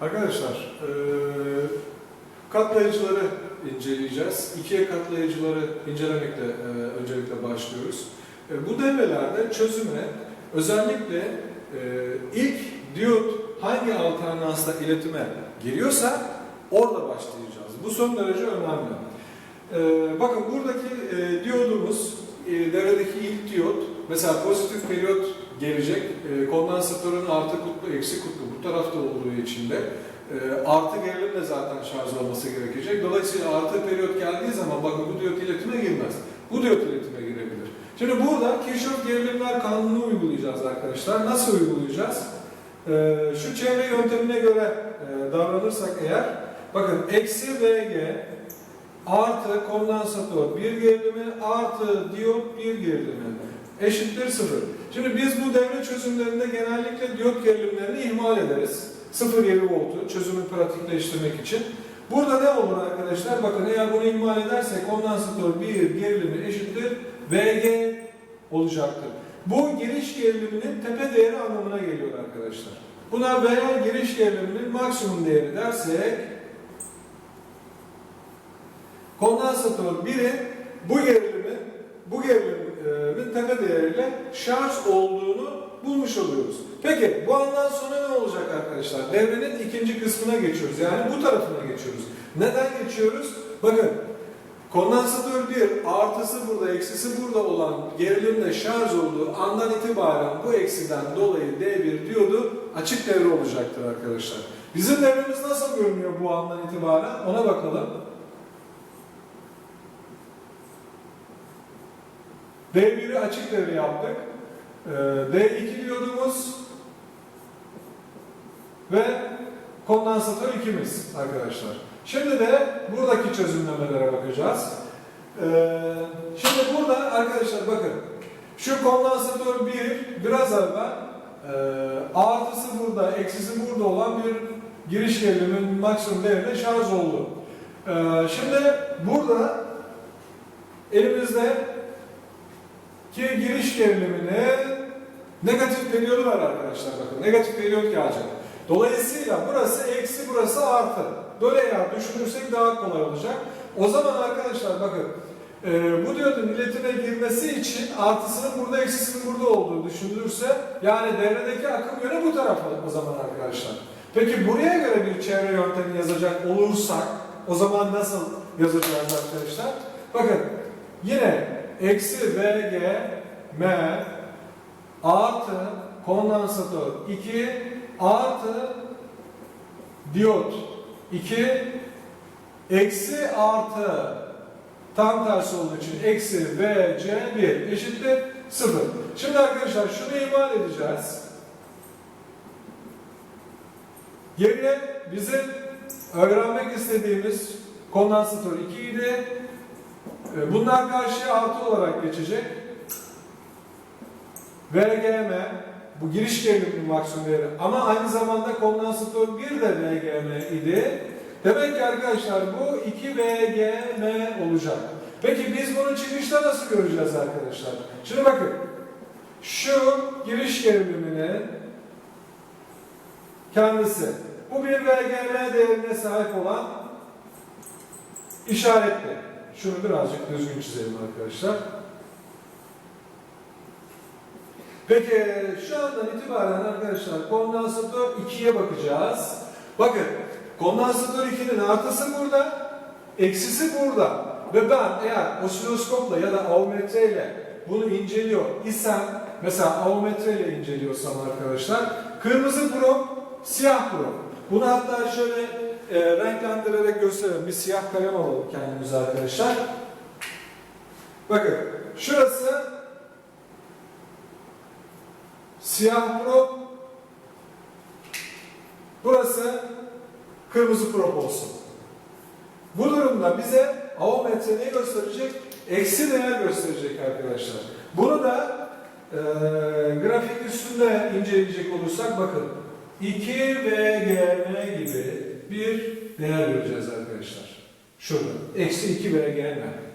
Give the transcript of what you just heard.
Arkadaşlar, eee, katlayıcıları inceleyeceğiz. İkiye katlayıcıları incelemekle eee, öncelikle başlıyoruz. E, bu devrelerde çözüme özellikle eee, ilk diyot hangi alternansla iletime giriyorsa orada başlayacağız. Bu son derece önemli. Bakın buradaki eee, diyodumuz, devredeki ilk diyot, mesela pozitif periyot gelecek, eee, kondansatörün artı kutlu, eksi kutlu bu tarafta olduğu için de eee, artı gerilimle zaten şarj olması gerekecek. Dolayısıyla artı periyot geldiği zaman bakın bu diyot iletime girmez. Bu diyot iletime girebilir. Şimdi burada Kirchhoff gerilimler kanunu uygulayacağız arkadaşlar. Nasıl uygulayacağız? Eee, şu çevre yöntemine göre eee, davranırsak eğer, bakın eksi VG artı kondansatör bir gerilimi artı diyot bir gerilimi eşittir sıfır. Şimdi biz bu devre çözümlerinde genellikle diyot gerilimlerini ihmal ederiz. 0,7 voltu çözümü pratikleştirmek için. Burada ne olur arkadaşlar? Bakın eğer bunu ihmal edersek kondansatör bir gerilimi eşittir VG olacaktır. Bu giriş geriliminin tepe değeri anlamına geliyor arkadaşlar. Buna veya giriş geriliminin maksimum değeri dersek kondansatör 1'in bu gerilimin bu gerilimin tepe değeriyle şarj olduğunu bulmuş oluyoruz. Peki bu andan sonra ne olacak arkadaşlar? Devrenin ikinci kısmına geçiyoruz. Yani bu tarafına geçiyoruz. Neden geçiyoruz? Bakın kondansatör 1 artısı burada, eksisi burada olan gerilimle şarj olduğu andan itibaren bu eksiden dolayı D1 diyodu açık devre olacaktır arkadaşlar. Bizim devremiz nasıl görünüyor bu andan itibaren? Ona bakalım. D1'i açık devre yaptık. Ee, D2 diyodumuz ve kondansatör ikimiz arkadaşlar. Şimdi de buradaki çözümlemelere bakacağız. Ee, şimdi burada arkadaşlar bakın şu kondansatör 1 biraz evvel e, artısı burada, eksisi burada olan bir giriş gerilimin maksimum değerine şarj oldu. Ee, şimdi burada elimizde ki giriş gerilimine negatif periyodu var arkadaşlar bakın. Negatif periyot gelecek. Dolayısıyla burası eksi burası artı. Böyle eğer düşünürsek daha kolay olacak. O zaman arkadaşlar bakın e, bu diyodun iletime girmesi için artısının burada eksisinin burada olduğu düşünülürse yani devredeki akım yönü bu tarafa o zaman arkadaşlar. Peki buraya göre bir çevre yöntemi yazacak olursak o zaman nasıl yazacağız arkadaşlar? Bakın yine eksi VG M artı kondansatör 2 artı diyot 2 eksi artı tam tersi olduğu için eksi VC 1 eşittir 0. Şimdi arkadaşlar şunu ihmal edeceğiz. Geriye bizim öğrenmek istediğimiz kondansatör 2 idi. E, Bunlar karşıya artı olarak geçecek. VGM bu giriş geriliminin maksimum değeri ama aynı zamanda kondansatör 1 de VGM idi. Demek ki arkadaşlar bu 2 VGM olacak. Peki biz bunu çıkışta nasıl göreceğiz arkadaşlar? Şimdi bakın. Şu giriş geriliminin kendisi. Bu bir VGM değerine sahip olan işaretli. Şunu birazcık düzgün çizelim arkadaşlar. Peki şu andan itibaren arkadaşlar kondansatör 2'ye bakacağız. Bakın kondansatör 2'nin artısı burada, eksisi burada. Ve ben eğer osiloskopla ya da avometreyle bunu inceliyor isem, mesela avometreyle inceliyorsam arkadaşlar, kırmızı prom, siyah prom. Bunu hatta şöyle e, renklendirerek gösterelim. Bir siyah kalem alalım kendimize arkadaşlar. Bakın şurası siyah prop, burası kırmızı prop olsun. Bu durumda bize avometre ne gösterecek? Eksi değer gösterecek arkadaşlar. Bunu da e, grafik üstünde inceleyecek olursak bakın 2 VGM gibi bir değer göreceğiz arkadaşlar. Şurada. Eksi 2 VGM.